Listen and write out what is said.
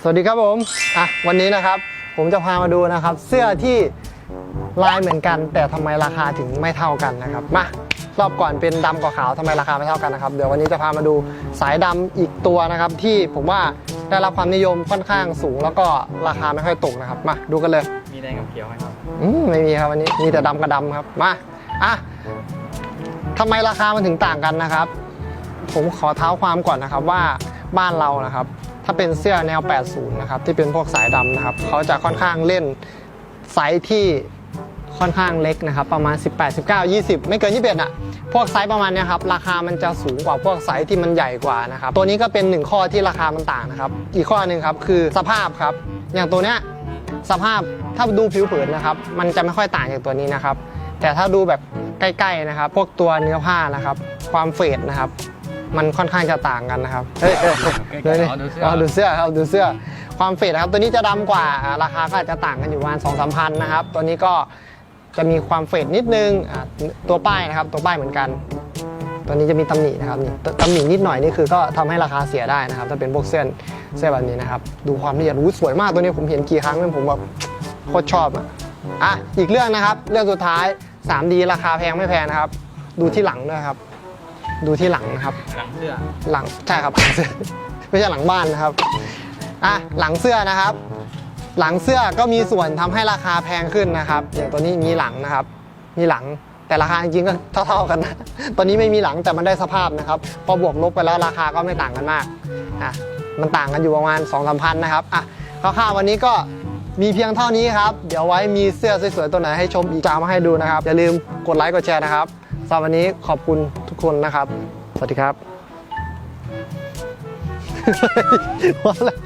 สวัสดีครับผมอะวันนี้นะครับ ผมจะพามาดูนะครับ เสื้อที่ลายเหมือนกัน แต่ทำไมราคาถึงไม่เท่ากันนะครับมารอบก่อนเป็นดำกับขาวทำไมราคาไม่เท่ากันนะครับเดี๋ยววันนี้จะพามาดูสายดำอีกตัวนะครับ ที่ผมว่าได้รับความนิยมค่อนข้างสูง แล้วก็ราคาไม่ค่อยตกนะครับมาดูกันเลย มีแดงกับเขียวไหมครับอืมไม่มีครับวันนี้มีแต่ดำกับดำครับมาอะทำไมราคามันถึงต่างกันนะครับ ผมขอเท้าความก่อนนะครับว่า บ้านเรานะครับ ถ้าเป็นเสื้อแนว 80 นะครับ ที่เป็นพวกสายดำนะครับ เขาจะค่อนข้างเล่นไซส์ที่ค่อนข้างเล็กนะครับ ประมาณ 18 19 20 ไม่เกิน 21อะ พวกไซส์ประมาณนี้ครับ ราคามันจะสูงกว่าพวกไซส์ที่มันใหญ่กว่านะครับ ตัวนี้ก็เป็นหนึ่งข้อที่ราคามันต่างนะครับ อีกข้อหนึ่งครับคือสภาพครับ อย่างตัวเนี้ยสภาพถ้าดูผิวเผินนะครับ มันจะไม่ค่อยต่างจากตัวนี้นะครับ แต่ถ้าดูแบบใกล้ๆนะครับ พวกตัวเนื้อผ้านะครับ ความเฟดนะครับ มันค่อนข้างจะต่างกันนะครับเฮ้ยเฮ้ยเฮ้ยอ๋อดูเสื้ออ๋อดูเสื้อครับดูเสื้อความเฟดนะครับ ตัวนี้จะดำกว่าอ่าราคาก็อาจจะต่างกันอยู่ประมาณสองสามพันนะครับ ตัวนี้ก็จะมีความเฟดนิดนึงอ่าตัวป้ายนะครับ ตัวป้ายเหมือนกันตัวนี้จะมีตำหนินะครับนี่ตตำหนินิดหน่อยนี่คือก็ทำให้ราคาเสียได้นะครับ ถ้าเป็นพวกเสื้อเสื้อแบบนี้นะครับ ดูความละเอียดรู้สวยมากตัวนี้ผมเห็นกี่ครั้งแล้วผมแบบโคตรชอบอะอะอีกเรื่องนะครับ เรื่องสุดท้าย 3D ราคาแพงไม่แพงนะครับ ดูที่หลังด้วยครับ ดูที่หลังนะครับ หลังเสื้อ หลังใช่ครับหลังเสื้อ ไม่ใช่หลังบ้านนะครับอะหลังเสื้อนะครับ หลังเสื้อก็มีส่วนทำให้ราคาแพงขึ้นนะครับ อย่างตัวนี้มีหลังนะครับ มีหลังแต่ราคาจริงๆก็เท่าๆกันนะตอนนี้ไม่มีหลังแต่มันได้สภาพนะครับ พอบวกลบไปแล้วราคาก็ไม่ต่างกันมากอะมันต่างกันอยู่ประมาณ2องสามพันนะครับอะคร่าวๆวันนี้ก็มีเพียงเท่านี้ครับ เดี๋ยวไว้มีเสื้อสวยๆตัวไหนให้ชมอีกจะเอามาให้ดูนะครับ อย่าลืมกดไลค์กดแชร์นะครับ สำหรับวันนี้ขอบคุณทุกคนนะครับ สวัสดีครับ ว่าแล้ว